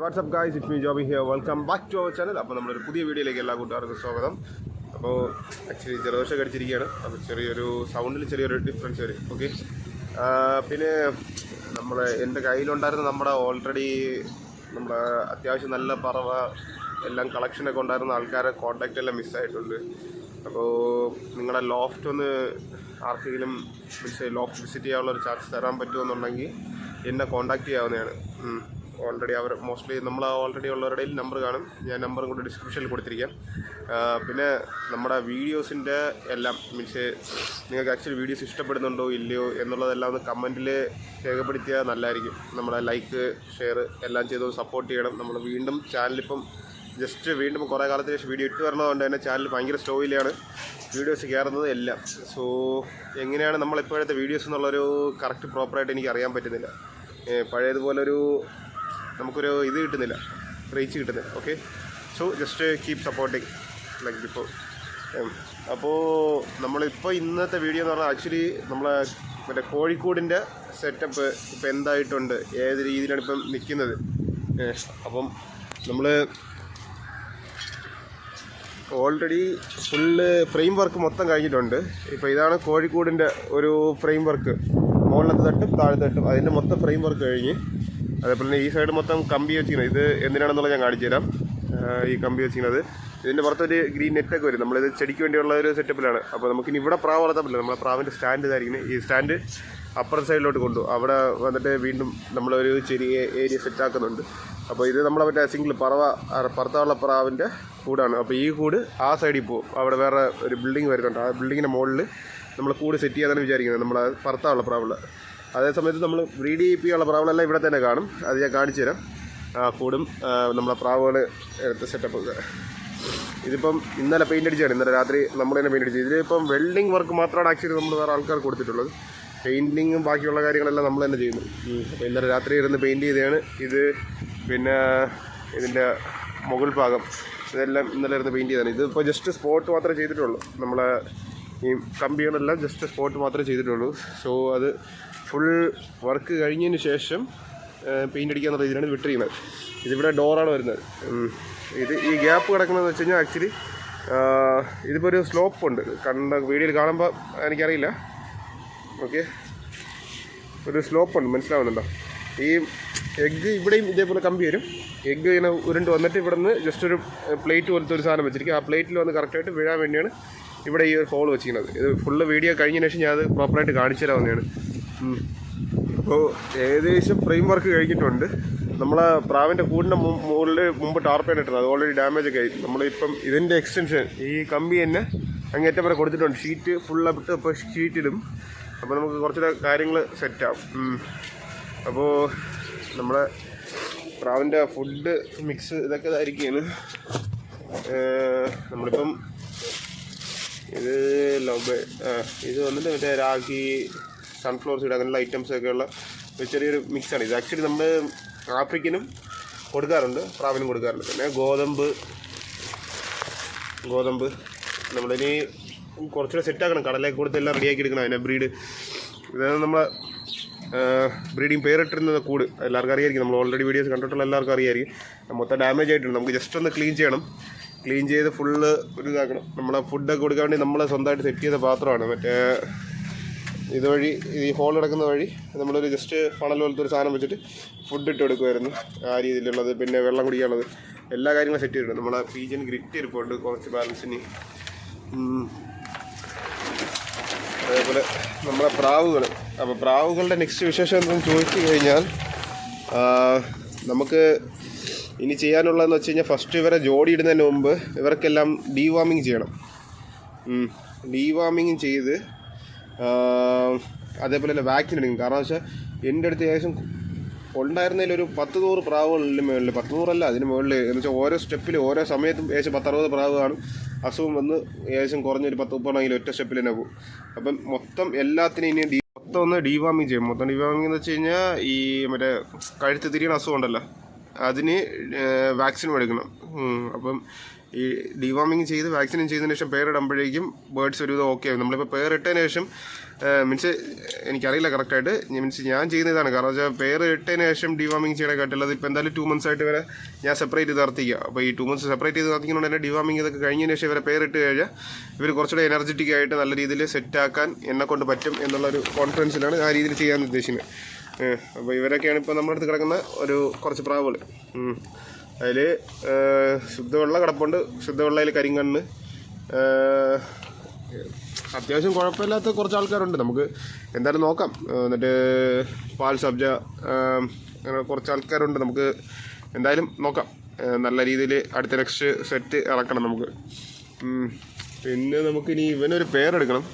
WhatsApp guys it me Joby here welcome back to our channel അപ്പോൾ നമ്മളൊരു പുതിയ വീഡിയോയിലേക്ക് എല്ലാ കൂട്ടുകാർക്കും സ്വാഗതം. അപ്പോൾ ആക്ച്വലി ജലദോഷം കടിച്ചിരിക്കുകയാണ്. അപ്പോൾ ചെറിയൊരു സൗണ്ടിൽ ചെറിയൊരു ഡിഫറൻസ് വരും. ഓക്കെ പിന്നെ നമ്മൾ എന്റെ കയ്യിലുണ്ടായിരുന്ന നമ്മുടെ ഓൾറെഡി നമ്മുടെ അത്യാവശ്യം നല്ല പറവ എല്ലാം കളക്ഷനൊക്കെ ഉണ്ടായിരുന്ന ആൾക്കാരെ കോൺടാക്റ്റ് എല്ലാം മിസ്സായിട്ടുണ്ട് അപ്പോൾ നിങ്ങളുടെ ലോഫ്റ്റ് ഒന്ന് ആർക്കെങ്കിലും മീൻസ് ലോഫ്റ്റ് വിസിറ്റ് ചെയ്യാനുള്ള ഒരു ചാൻസ് തരാൻ പറ്റുമെന്നുണ്ടെങ്കിൽ എന്നെ കോൺടാക്റ്റ് ചെയ്യാവുന്നതാണ്. ഓൾറെഡി അവർ മോസ്റ്റ്ലി നമ്മൾ ഓൾറെഡി ഉള്ളവരുടെ നമ്പർ കാണും. ഞാൻ നമ്പറും കൂടി ഡിസ്ക്രിപ്ഷനിൽ കൊടുത്തിരിക്കാം. പിന്നെ നമ്മുടെ വീഡിയോസിന്റെ എല്ലാം മീൻസ് നിങ്ങൾക്ക് ആക്ച്വലി വീഡിയോസ് ഇഷ്ടപ്പെടുന്നുണ്ടോ ഇല്ലയോ എന്നുള്ളതെല്ലാം ഒന്ന് കമന്റിൽ രേഖപ്പെടുത്തിയാൽ നല്ലതായിരിക്കും നമ്മുടെ ലൈക്ക് ഷെയർ എല്ലാം ചെയ്ത് സപ്പോർട്ട് ചെയ്യണം. നമ്മൾ വീണ്ടും ചാനലിപ്പം ജസ്റ്റ് വീണ്ടും കുറേ കാലത്തിന് ശേഷം വീഡിയോ ഇട്ട് വരണതുകൊണ്ട് തന്നെ ചാനൽ ഭയങ്കര സ്ലോയിലാണ് വീഡിയോസ് കയറുന്നത് എല്ലാം. സോ എങ്ങനെയാണ് നമ്മളിപ്പോഴത്തെ വീഡിയോസ് എന്നുള്ളൊരു കറക്റ്റ് പ്രോപ്പറായിട്ട് എനിക്ക് അറിയാൻ പറ്റുന്നില്ല. പഴയതുപോലൊരു നമുക്കൊരു ഇത് കിട്ടുന്നില്ല. റീച്ച് കിട്ടുന്നില്ല. Okay so just keep supporting like before അപ്പോൾ നമ്മളിപ്പോൾ ഇന്നത്തെ വീഡിയോ എന്ന് പറഞ്ഞാൽ ആക്ച്വലി നമ്മളെ മറ്റേ കോഴിക്കോടിന്റെ സെറ്റപ്പ് ഇപ്പം എന്തായിട്ടുണ്ട്? ഏത് രീതിയിലാണ് ഇപ്പം നിൽക്കുന്നത് അപ്പം നമ്മൾ ഓൾറെഡി ഫുള്ള് ഫ്രെയിം വർക്ക് മൊത്തം കഴിഞ്ഞിട്ടുണ്ട്. ഇപ്പോൾ ഇതാണ് കോഴിക്കോടിന്റെ ഒരു ഫ്രെയിം വർക്ക് മുകളിലത്തെ തട്ടും താഴെ തട്ടും. അതിന്റെ മൊത്തം ഫ്രെയിം വർക്ക് കഴിഞ്ഞ് അതേപോലെ തന്നെ ഈ സൈഡ് മൊത്തം കമ്പി വെച്ചിരിക്കുന്നത്. ഇത് എന്തിനാണെന്നുള്ളത് ഞാൻ കാണിച്ചു തരാം. ഈ കമ്പി വെച്ചിരിക്കുന്നത്. ഇതിന്റെ പുറത്തൊരു ഗ്രീൻ നെറ്റൊക്കെ വരും. നമ്മളിത് ചെടിക്ക് വേണ്ടിയുള്ള ഒരു സെറ്റപ്പിലാണ്. അപ്പോൾ നമുക്കിനി ഇവിടെ പ്രാവ് വളർത്താൻ പറ്റില്ല. നമ്മളെ പ്രാവിന്റെ സ്റ്റാൻഡ് ഇതായിരിക്കുന്നത് ഈ സ്റ്റാൻഡ് അപ്പർ സൈഡിലോട്ട് കൊണ്ടു. അവിടെ വന്നിട്ട് വീണ്ടും നമ്മളൊരു ചെറിയ ഏരിയ സെറ്റാക്കുന്നുണ്ട് അപ്പോൾ ഇത് നമ്മളെ മറ്റേ സിംഗിൾ പറവ പറത്താവുള്ള പ്രാവിന്റെ കൂടാണ്. അപ്പോൾ ഈ കൂട് ആ സൈഡിൽ പോകും. അവിടെ വേറെ ഒരു ബിൽഡിംഗ് വരുന്നുണ്ട്. ആ ബിൽഡിങ്ങിന്റെ മുകളിൽ നമ്മൾ കൂട് സെറ്റ് ചെയ്യാനാണ് വിചാരിക്കുന്നത്. നമ്മൾ പറത്താവുള്ള പ്രാവുള്ള അതേ സമയത്ത് നമ്മൾ ബ്രീഡ് ചെയ്യിപ്പിക്കാനുള്ള പ്രാവുകളെല്ലാം ഇവിടെ തന്നെ കാണും. അത് ഞാൻ കാണിച്ചു തരാം. കൂടും നമ്മളെ പ്രാവുകൾ എടുത്ത സെറ്റപ്പ് ഇതിപ്പം ഇന്നലെ പെയിന്റ് അടിച്ചാണ്. ഇന്നലെ രാത്രി നമ്മൾ തന്നെ പെയിന്റ് അടിച്ചത് ഇതിലിപ്പം വെൽഡിംഗ് വർക്ക് മാത്രമാണ് ആക്ച്വലി നമ്മൾ വേറെ ആൾക്കാർ കൊടുത്തിട്ടുള്ളത്. പെയിന്റിങ്ങും ബാക്കിയുള്ള കാര്യങ്ങളെല്ലാം നമ്മൾ തന്നെ ചെയ്യുന്നു. അപ്പോൾ ഇന്നലെ രാത്രി ഇരുന്ന് പെയിന്റ് ചെയ്തതാണ്. ഇത് പിന്നെ ഇതിന്റെ മുകൾ ഭാഗം. ഇതെല്ലാം ഇന്നലെ ഇരുന്ന് പെയിന്റ് ചെയ്തതാണ്. ഇതിപ്പോൾ ജസ്റ്റ് സ്പോട്ട് മാത്രമേ ചെയ്തിട്ടുള്ളൂ. നമ്മളെ ഈ കമ്പികളെല്ലാം ജസ്റ്റ് സ്പോട്ട് മാത്രമേ ചെയ്തിട്ടുള്ളൂ. സോ അത് ഫുൾ വർക്ക് കഴിഞ്ഞതിന് ശേഷം പെയിന്റ് അടിക്കാന്നുള്ള രീതിയിലാണ് വിട്ടിരിക്കുന്നത് ഇതിവിടെ ഡോറാണ് വരുന്നത്. ഇത് ഈ ഗ്യാപ്പ് കിടക്കുന്നതെന്ന് വെച്ച് കഴിഞ്ഞാൽ ആക്ച്വലി ഇതിപ്പോൾ ഒരു സ്ലോപ്പ് ഉണ്ട്. കണ്ട വീഡിയോയിൽ കാണുമ്പോൾ എനിക്കറിയില്ല. ഓക്കെ ഒരു സ്ലോപ്പ് ഉണ്ട്. മനസ്സിലാവുന്നുണ്ടോ? ഈ എഗ്ഗ് ഇവിടെയും ഇതേപോലെ കമ്പി വരും. എഗ്ഗ് ഇങ്ങനെ ഉരുണ്ട് വന്നിട്ട് ഇവിടെ നിന്ന് ജസ്റ്റ് ഒരു പ്ലേറ്റ് പോലത്തെ ഒരു സാധനം വെച്ചിരിക്കും. ആ പ്ലേറ്റിൽ വന്ന് കറക്റ്റായിട്ട് വീഴാൻ വേണ്ടിയാണ് ഇവിടെ ഈ ഒരു ഫോൾ വെച്ചിരിക്കുന്നത്. ഇത് ഫുള്ള് വീഡിയോ കഴിഞ്ഞതിന് ശേഷം ഞാൻ അത് പ്രോപ്പറായിട്ട് കാണിച്ചു തരാവുന്നതാണ് ഉം. അപ്പോൾ ഏകദേശം ഫ്രെയിം വർക്ക് കഴിഞ്ഞിട്ടുണ്ട്. നമ്മളെ പ്രാവിന്റെ കൂടിന്റെ മുകളിൽ മുമ്പ് ടാർപ്പേൻ ഇട്ടത്. അത് ഓൾറെഡി ഡാമേജ് ഒക്കെ ആയി. നമ്മളിപ്പം ഇതിന്റെ എക്സ്റ്റൻഷൻ ഈ കമ്പി തന്നെ അങ്ങേറ്റം വരെ കൊടുത്തിട്ടുണ്ട്. ഷീറ്റ് ഫുള്ളായിട്ട് ഇപ്പോൾ ഷീറ്റ് അപ്പോൾ നമുക്ക് കുറച്ചുകൂടെ കാര്യങ്ങൾ സെറ്റാവും അപ്പോൾ നമ്മളെ പ്രാവിന്റെ ഫുഡ് മിക്സ് ഇതൊക്കെ ഇതായിരിക്കുകയാണ് നമ്മളിപ്പം ഇത് ലവ് ഇത് വന്നിട്ട് മറ്റേ രാഗി സൺഫ്ലവർ സീഡ് അങ്ങനെയുള്ള ഐറ്റംസ് ഒക്കെ ഉള്ള ഒരു ചെറിയൊരു മിക്സാണ് ഇത് ആക്ച്വലി നമ്മൾ ആഫ്രിക്കനും കൊടുക്കാറുണ്ട് പ്രാവിനും കൊടുക്കാറുണ്ട്. പിന്നെ ഗോതമ്പ് ഗോതമ്പ് നമ്മളിനി കുറച്ചുകൂടെ സെറ്റാക്കണം കടലേക്ക് കൊടുത്ത് എല്ലാം റെഡിയാക്കി എടുക്കണം. അതിനെ ബ്രീഡ് ഇതാണ് നമ്മളെ ബ്രീഡിങ് പേരിട്ടിരുന്നത് കൂട്. എല്ലാവർക്കും അറിയായിരിക്കും. നമ്മൾ ഓൾറെഡി വീഡിയോസ് കണ്ടിട്ടുള്ള എല്ലാവർക്കും അറിയായിരിക്കും. മൊത്തം ഡാമേജ് ആയിട്ടുണ്ട്. നമുക്ക് ജസ്റ്റ് ഒന്ന് ക്ലീൻ ചെയ്യണം. ക്ലീൻ ചെയ്ത് ഫുള്ള് ഒരു ഇതാക്കണം. നമ്മളെ ഫുഡൊക്കെ കൊടുക്കാൻ വേണ്ടി നമ്മൾ സ്വന്തമായിട്ട് സെറ്റ് ചെയ്ത പാത്രമാണ്. മറ്റേ ഇതുവഴി ഈ ഹോൾ കിടക്കുന്ന വഴി നമ്മളൊരു ജസ്റ്റ് ഫണൽ പോലത്തെ ഒരു സാധനം വെച്ചിട്ട് ഫുഡ് ഇട്ട് കൊടുക്കുമായിരുന്നു ആ രീതിയിലുള്ളത് പിന്നെ വെള്ളം കുടിക്കാനുള്ളത്. എല്ലാ കാര്യങ്ങളും സെറ്റ് ചെയ്തിട്ടുണ്ട്. നമ്മളെ പീജൻ ഗ്രിറ്റ് ഇരിപ്പുണ്ട് കുറച്ച് ബാലൻസിന്. അതേപോലെ നമ്മളെ പ്രാവുകൾ. അപ്പോൾ പ്രാവുകളുടെ നെക്സ്റ്റ് വിശേഷം എന്തെന്ന് ചോദിച്ചു കഴിഞ്ഞാൽ നമുക്ക് ഇനി ചെയ്യാനുള്ളതെന്ന് വെച്ച് കഴിഞ്ഞാൽ ഫസ്റ്റ് ഇവരെ ജോഡി ഇടുന്നതിന് മുമ്പ് ഇവർക്കെല്ലാം ഡീവാമിങ് ചെയ്യണം. ഡീവാമിങ് ചെയ്ത് അതേപോലെ തന്നെ വാക്സിൻ എടുക്കും. കാരണം വെച്ചാൽ എന്റെ അടുത്ത് ഏകദേശം ഉണ്ടായിരുന്നതിൽ ഒരു പത്ത് നൂറ് പ്രാവുകളിൽ മുകളിൽ പത്ത് നൂറല്ല അതിന് മുകളിൽ എന്ന് വെച്ചാൽ ഓരോ സ്റ്റെപ്പിൽ ഓരോ സമയത്തും ഏകദേശം പത്തറുപത് പ്രാവ് കാണും. അസുഖം വന്ന് ഏകദേശം കുറഞ്ഞൊരു പത്ത് മുപ്പതാണെങ്കിൽ ഒറ്റ സ്റ്റെപ്പിൽ തന്നെ പോകും. അപ്പം മൊത്തം എല്ലാത്തിനും ഇനി മൊത്തം ഒന്ന് ഡീവാമിങ് ചെയ്യും. മൊത്തം ഡീവാമിങ് എന്ന് വെച്ച് കഴിഞ്ഞാൽ ഈ മറ്റേ കഴുത്ത് തിരിയണ അസുഖം ഉണ്ടല്ലോ. അതിന് വാക്സിൻ എടുക്കണം. അപ്പം ഈ ഡിവാമിങ് ചെയ്ത് വാക്സിനും ചെയ്തതിന് ശേഷം പേരിടുമ്പോഴേക്കും ബേർഡ്സ് ഒരു ഇത് ഓക്കെ ആവും. നമ്മളിപ്പോൾ പേരിട്ടതിന് ശേഷം മീൻസ് എനിക്കറിയില്ല കറക്റ്റായിട്ട്. മീൻസ് ഞാൻ ചെയ്യുന്ന ഇതാണ്. കാരണം വെച്ചാൽ പേര് ഇട്ടതിന് ശേഷം ഡിവാമിങ് ചെയ്യണേക്കാട്ടില്ല അതിപ്പോൾ എന്തായാലും ടു മന്ത്സ് ആയിട്ട് വരെ ഞാൻ സെപ്പറേറ്റ് ചെയ്ത് നിർത്തിക്കുക അപ്പോൾ ഈ ടു മന്ത്സ് സെപ്പറേറ്റ് ചെയ്ത് നിർത്തിക്കൊണ്ട് തന്നെ ഡിവാമിങ് ഇതൊക്കെ കഴിഞ്ഞതിന് ശേഷം ഇവരെ പേരിട്ട് കഴിഞ്ഞാൽ ഇവർ കുറച്ചുകൂടെ എനർജറ്റിക് ആയിട്ട് നല്ല രീതിയിൽ സെറ്റാക്കാൻ എന്നെ കൊണ്ട് പറ്റും എന്നുള്ളൊരു കോൺഫിഡൻസിലാണ് ആ രീതിയിൽ ചെയ്യാൻ ഉദ്ദേശിക്കുന്നത്. അപ്പോൾ ഇവരൊക്കെയാണ് ഇപ്പോൾ നമ്മുടെ അടുത്ത് കിടക്കുന്ന ഒരു കുറച്ച് പ്രാവുകൾ അതിൽ ശുദ്ധവെള്ള കിടപ്പുണ്ട്. ശുദ്ധവെള്ളയിൽ കരിങ്കണ്ണ്. അത്യാവശ്യം കുഴപ്പമില്ലാത്ത കുറച്ച് ആൾക്കാരുണ്ട്. നമുക്ക് എന്തായാലും നോക്കാം. എന്നിട്ട് പാൽ സബ്ജ അങ്ങനെ കുറച്ച് ആൾക്കാരുണ്ട്. നമുക്ക് എന്തായാലും നോക്കാം. നല്ല രീതിയിൽ അടുത്ത നെക്സ്റ്റ് സെറ്റ് ഇറക്കണം നമുക്ക്. പിന്നെ നമുക്കിനി ഇവനൊരു പേരെടുക്കണം.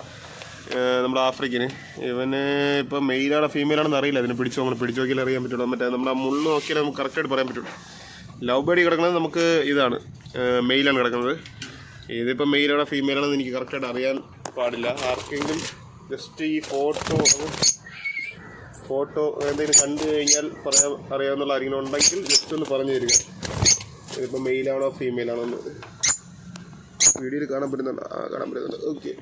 നമ്മുടെ ആഫ്രിക്കന്. ഇവന് ഇപ്പോൾ മെയിലാണോ ഫീമെയിലാണെന്ന് അറിയില്ല അതിനെ പിടിച്ചു നമ്മൾ പിടിച്ചു നോക്കിയാൽ അറിയാൻ പറ്റുള്ളൂ. മറ്റേ നമ്മുടെ ആ മുള്ളു നോക്കിയാൽ നമുക്ക് കറക്റ്റായിട്ട് പറയാൻ പറ്റുള്ളൂ. ലവ് ബേഡി കിടക്കുന്നത് നമുക്ക് ഇതാണ്. മെയിലാണ് കിടക്കുന്നത്. ഇതിപ്പോൾ മെയിലാണോ ഫീമെയിലാണോ എന്ന് എനിക്ക് കറക്റ്റായിട്ട് അറിയാൻ പാടില്ല. ആർക്കെങ്കിലും ജസ്റ്റ് ഈ ഫോട്ടോ ഫോട്ടോ എന്തെങ്കിലും കണ്ടു കഴിഞ്ഞാൽ പറയാൻ അറിയാവുന്ന ആരെങ്കിലും ഉണ്ടെങ്കിൽ ജസ്റ്റ് ഒന്ന് പറഞ്ഞു തരിക. ഇതിപ്പോൾ മെയിലാണോ ഫീമെയിലാണോ എന്ന്. വീഡിയോയിൽ കാണാൻ പറ്റുന്നുണ്ട്. ആ കാണാൻ പറ്റുന്നുണ്ട്. ഓക്കെ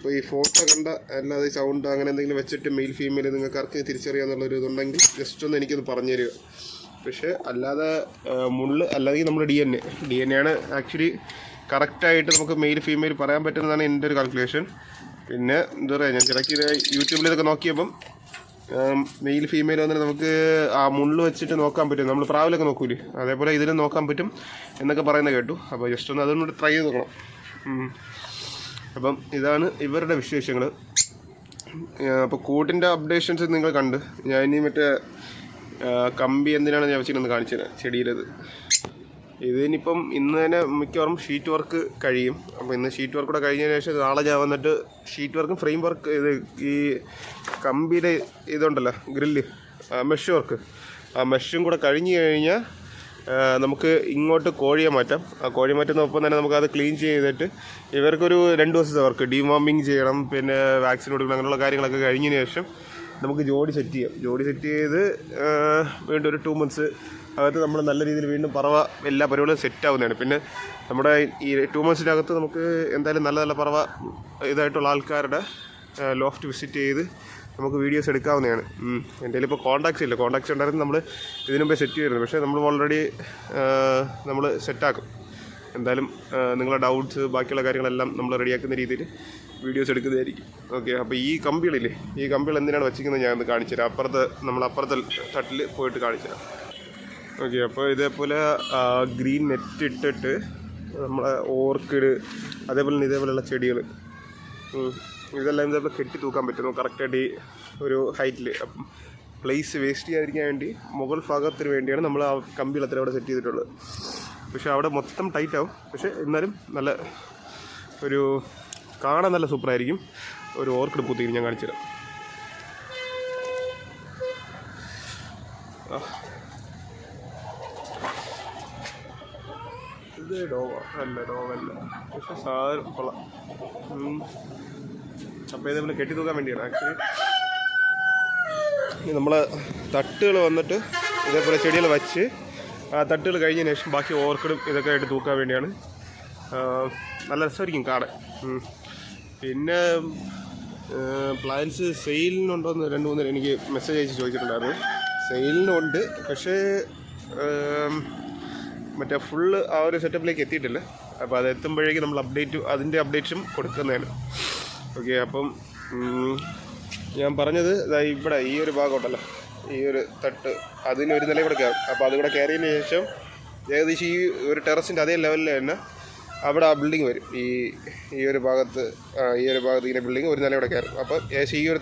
അപ്പോൾ ഈ ഫോട്ടോ കണ്ട അല്ലാതെ സൗണ്ട് അങ്ങനെ എന്തെങ്കിലും വെച്ചിട്ട് മെയിൽ ഫീമെയിൽ നിങ്ങൾക്ക് ആർക്കും തിരിച്ചറിയാന്നുള്ളൊരു ഇതുണ്ടെങ്കിൽ ജസ്റ്റ് ഒന്ന് എനിക്കൊന്ന് പറഞ്ഞു തരിക പക്ഷേ അല്ലാതെ മുള്ള് അല്ലെങ്കിൽ നമ്മുടെ D N A D N A ആണ് ആക്ച്വലി കറക്റ്റായിട്ട് നമുക്ക് മെയിൽ ഫീമെയിൽ പറയാൻ പറ്റുന്നതാണ് എന്റെ ഒരു കാൽക്കുലേഷൻ പിന്നെ എന്താ പറയുക ഞാൻ ചിലക്ക് ഇത് യൂട്യൂബിൽ ഇതൊക്കെ നോക്കിയപ്പം മെയിൽ ഫീമെയിൽ വന്നിട്ട് നമുക്ക് ആ മുള്ള് വെച്ചിട്ട് നോക്കാൻ പറ്റും. നമ്മൾ പ്രാവിലൊക്കെ നോക്കൂലേ? അതേപോലെ ഇതിലും നോക്കാൻ പറ്റും എന്നൊക്കെ പറയുന്നത് കേട്ടു. അപ്പോൾ ജസ്റ്റ് ഒന്ന് അതൊന്ന് ട്രൈ ചെയ്ത് നോക്കണം. അപ്പം ഇതാണ് ഇവരുടെ വിശേഷങ്ങൾ അപ്പോൾ കൂട്ടിന്റെ അപ്ഡേഷൻസ് നിങ്ങൾ കണ്ട്. ഞാൻ ഇനി മറ്റേ കമ്പി എന്തിനാണ് ഞാൻ വെച്ചിട്ടൊന്ന് കാണിച്ചത് ചെടിയിലത്. ഇതിനിപ്പം ഇന്ന് തന്നെ മിക്കവാറും ഷീറ്റ് വർക്ക് കഴിയും. അപ്പോൾ ഇന്ന് ഷീറ്റ് വർക്ക് കൂടെ കഴിഞ്ഞതിന് ശേഷം നാളെ ഞാൻ വന്നിട്ട് ഷീറ്റ് വർക്കും ഫ്രെയിം വർക്ക് ഇത് ഈ കമ്പിയുടെ ഇതുണ്ടല്ലോ ഗ്രില്ല് മെഷ് വർക്ക് ആ മെഷും കൂടെ കഴിഞ്ഞ് കഴിഞ്ഞാൽ നമുക്ക് ഇങ്ങോട്ട് കോഴിയെ മാറ്റാം. ആ കോഴിയെ മാറ്റുന്നൊപ്പം തന്നെ നമുക്കത് ക്ലീൻ ചെയ്തിട്ട് ഇവർക്കൊരു രണ്ട് ദിവസത്തെ വർക്ക് ഡിവാമിങ് ചെയ്യണം പിന്നെ വാക്സിൻ കൊടുക്കണം അങ്ങനെയുള്ള കാര്യങ്ങളൊക്കെ കഴിഞ്ഞതിന് ശേഷം നമുക്ക് ജോഡി സെറ്റ് ചെയ്യാം. ജോഡി സെറ്റ് ചെയ്ത് വീണ്ടും ഒരു ടു മന്ത്സ് അകത്ത് നമ്മൾ നല്ല രീതിയിൽ വീണ്ടും പറവ എല്ലാ പരിപാടികളും സെറ്റ് ആവുന്നതാണ്. പിന്നെ നമ്മുടെ ഈ ടു മന്ത്സിനകത്ത് നമുക്ക് എന്തായാലും നല്ല നല്ല പറവ ഇതായിട്ടുള്ള ആൾക്കാരുടെ ലോഫ്റ്റ് വിസിറ്റ് ചെയ്ത് നമുക്ക് വീഡിയോസ് എടുക്കാവുന്നതാണ്. എന്റെ ഇപ്പോൾ കോൺടാക്ട്സ് ഇല്ല. കോൺടാക്ട്സ് ഉണ്ടായിരുന്നു നമ്മൾ ഇതിനു മുമ്പേ സെറ്റ് ചെയ്തിരുന്നു. പക്ഷേ നമ്മൾ ഓൾറെഡി നമ്മൾ സെറ്റാക്കും എന്തായാലും നിങ്ങളുടെ ഡൗട്ട്സ് ബാക്കിയുള്ള കാര്യങ്ങളെല്ലാം നമ്മൾ റെഡിയാക്കുന്ന രീതിയിൽ വീഡിയോസ് എടുക്കുന്നതായിരിക്കും. ഓക്കെ അപ്പോൾ ഈ കമ്പികളില്ലേ? ഈ കമ്പികൾ എന്തിനാണ് വെച്ചിരിക്കുന്നത്? ഞാൻ കാണിച്ചു തരാം. അപ്പുറത്ത് നമ്മൾ അപ്പുറത്തെ തട്ടിൽ പോയിട്ട് കാണിച്ചു തരാം. ഓക്കെ അപ്പോൾ ഇതേപോലെ ഗ്രീൻ നെറ്റ് ഇട്ടിട്ട് നമ്മളെ ഓർക്കിഡ് അതേപോലെ ഇതേപോലെയുള്ള ചെടികൾ ഇതെല്ലാം ഇതേപോലെ കെട്ടി തൂക്കാൻ പറ്റുന്നു. കറക്റ്റായിട്ട് ഈ ഒരു ഹൈറ്റിൽ അപ്പം പ്ലേസ് വേസ്റ്റ് ചെയ്യാതിരിക്കാൻ വേണ്ടി മുകൾ ഭാഗത്തിന് വേണ്ടിയാണ് നമ്മൾ ആ കമ്പികൾ അത്ര അവിടെ സെറ്റ് ചെയ്തിട്ടുള്ളത്. പക്ഷേ അവിടെ മൊത്തം ടൈറ്റ് ആവും. പക്ഷേ എന്നാലും നല്ല ഒരു കാണാൻ നല്ല സൂപ്പറായിരിക്കും ഒരു ഓർക്കിഡ് പൂത്തിരിക്കും. ഞാൻ കാണിച്ചു തരാം. ഇത് ഡോവ. അല്ല ഡോവല്ല പക്ഷെ സാധനം കൊള്ളാം. അപ്പോൾ ഇതേപോലെ കെട്ടി തൂക്കാൻ വേണ്ടിയാണ്. ആക്ച്വലി നമ്മൾ തട്ടുകൾ വന്നിട്ട് ഇതേപോലെ ചെടികൾ വച്ച് ആ തട്ടുകൾ കഴിഞ്ഞതിന് ശേഷം ബാക്കി ഓർക്കിഡും ഇതൊക്കെ ആയിട്ട് തൂക്കാൻ വേണ്ടിയാണ്. നല്ല രസമായിരിക്കും കാട് പിന്നെ പ്ലാൻസ് സെയിലിനുണ്ടോയെന്ന് രണ്ട് മൂന്ന് എനിക്ക് മെസ്സേജ് അയച്ച് ചോദിച്ചിട്ടുണ്ടായിരുന്നു. സെയിലിനുണ്ട് പക്ഷേ മറ്റേ ഫുള്ള് ആ ഒരു സെറ്റപ്പിലേക്ക് എത്തിയിട്ടില്ല. അപ്പോൾ അത് എത്തുമ്പോഴേക്കും നമ്മൾ അപ്ഡേറ്റ് അതിന്റെ അപ്ഡേറ്റ്സും കൊടുക്കുന്നതാണ്. ഓക്കെ അപ്പം ഞാൻ പറഞ്ഞത് ഇവിടെ ഈ ഒരു ഭാഗം ഉണ്ടല്ലോ ഈ ഒരു തട്ട് അതിന് ഒരു നില ഇവിടെ കയറും അപ്പോൾ അതിവിടെ കയറിയതിന് ശേഷം ഏകദേശം ഈ ഒരു ടെറസിന്റെ അതേ ലെവലിൽ തന്നെ അവിടെ ആ ബിൽഡിംഗ് വരും. ഈ ഈ ഒരു ഭാഗത്ത് ഈ ഒരു ഭാഗത്ത് ഇങ്ങനെ ബിൽഡിംഗ് ഒരു നില ഇവിടെ കയറും. അപ്പോൾ ഏകദേശം ഈ ഒരു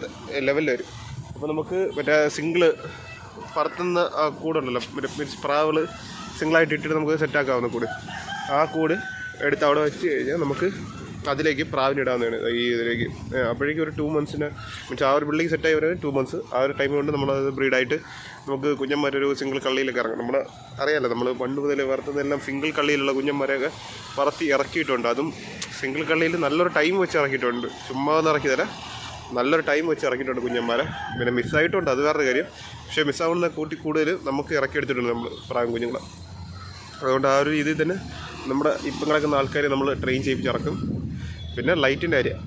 ലെവലിൽ വരും. അപ്പോൾ നമുക്ക് മറ്റേ സിംഗിൾ പറത്തുന്ന ആ കൂടുണ്ടല്ലോ മറ്റേ മീൻസ് പ്രാവൾ സിംഗിളായിട്ട് ഇട്ടിട്ട് നമുക്ക് സെറ്റാക്കാവുന്ന കൂട്. ആ കൂട് എടുത്ത് അവിടെ വെച്ച് കഴിഞ്ഞാൽ നമുക്ക് അതിലേക്ക് പ്രാവിന് ഇടാവുന്നതാണ് ഈ ഇതിലേക്ക് അപ്പോഴേക്കും ഒരു ടു മന്ത്സിന് മീൻസ് ആ ഒരു ബിൽഡിംഗ് സെറ്റായി വരുന്നത് ടു മന്ത്സ് ആ ഒരു ടൈം കൊണ്ട് നമ്മളത് ബ്രീഡായിട്ട് നമുക്ക് കുഞ്ഞന്മാരൊരു സിംഗിൾ കള്ളിയിലൊക്കെ ഇറങ്ങും നമ്മൾ അറിയാമല്ലോ നമ്മൾ പണ്ട് മുതൽ വളർത്തുന്നതെല്ലാം സിംഗിൾ കള്ളിയിലുള്ള കുഞ്ഞന്മാരെയൊക്കെ പറത്തി ഇറക്കിയിട്ടുണ്ട്. അതും സിംഗിൾ കള്ളിയിൽ നല്ലൊരു ടൈം വെച്ച് ഇറക്കിയിട്ടുണ്ട്. ചുമ്മാ ഒന്ന് ഇറക്കിയതല്ല നല്ലൊരു ടൈം വെച്ച് ഇറക്കിയിട്ടുണ്ട് കുഞ്ഞന്മാരെ. പിന്നെ മിസ്സായിട്ടുണ്ട് അത് വേറൊരു കാര്യം. പക്ഷേ മിസ്സാവുന്ന കൂട്ടി കൂടുതൽ നമുക്ക് ഇറക്കിയെടുത്തിട്ടുണ്ട് നമ്മൾ പ്രായം കുഞ്ഞുങ്ങളെ. അതുകൊണ്ട് ആ ഒരു രീതിയിൽ തന്നെ നമ്മുടെ ഇപ്പം കിടക്കുന്ന ആൾക്കാരെ നമ്മൾ ട്രെയിൻ ചെയ്യിപ്പിച്ചിറക്കും പിന്നെ ലൈറ്റിന്റെ കാര്യം.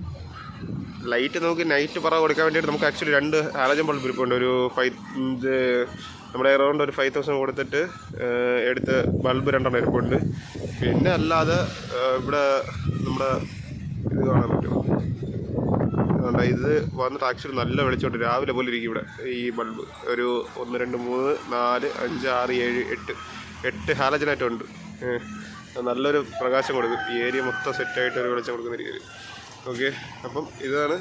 ലൈറ്റ് നമുക്ക് നൈറ്റ് പറ കൊടുക്കാൻ വേണ്ടിയിട്ട് നമുക്ക് ആക്ച്വലി രണ്ട് ഹാലജൻ ബൾബ് ഇരിപ്പുണ്ട്. ഒരു ഫൈവ് ഇത് നമ്മുടെ എറൗണ്ട് ഒരു ഫൈവ് തൗസൻഡ് കൊടുത്തിട്ട് എടുത്ത് ബൾബ് രണ്ടെണ്ണം ഇരിപ്പുണ്ട്. പിന്നെ അല്ലാതെ ഇവിടെ നമ്മുടെ ഇത് കാണാൻ പറ്റും അതുകൊണ്ട് ഇത് വന്നിട്ട് ആക്ച്വലി നല്ല വെളിച്ചമുണ്ട്. രാവിലെ പോലെ ഇരിക്കും ഇവിടെ ഈ ബൾബ് ഒരു ഒന്ന് രണ്ട് മൂന്ന് നാല് അഞ്ച് ആറ് ഏഴ് എട്ട് എട്ട് ഹാലജനായിട്ടുണ്ട്. നല്ലൊരു പ്രകാശം കൊടുക്കും. ഈ ഏരിയ മൊത്തം സെറ്റായിട്ട് ഒരു വെളിച്ചം കൊടുക്കുന്ന രീതിയിൽ. ഓക്കെ അപ്പം ഇതാണ്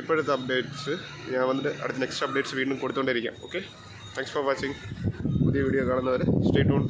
ഇപ്പോഴത്തെ അപ്ഡേറ്റ്സ് ഞാൻ വന്നിട്ട് അടുത്ത നെക്സ്റ്റ് അപ്ഡേറ്റ്സ് വീണ്ടും കൊടുത്തുകൊണ്ടിരിക്കാം ഓക്കെ താങ്ക്സ് ഫോർ വാച്ചിങ് പുതിയ വീഡിയോ കാണുന്നവരെ സ്റ്റേ ട്യൂൺ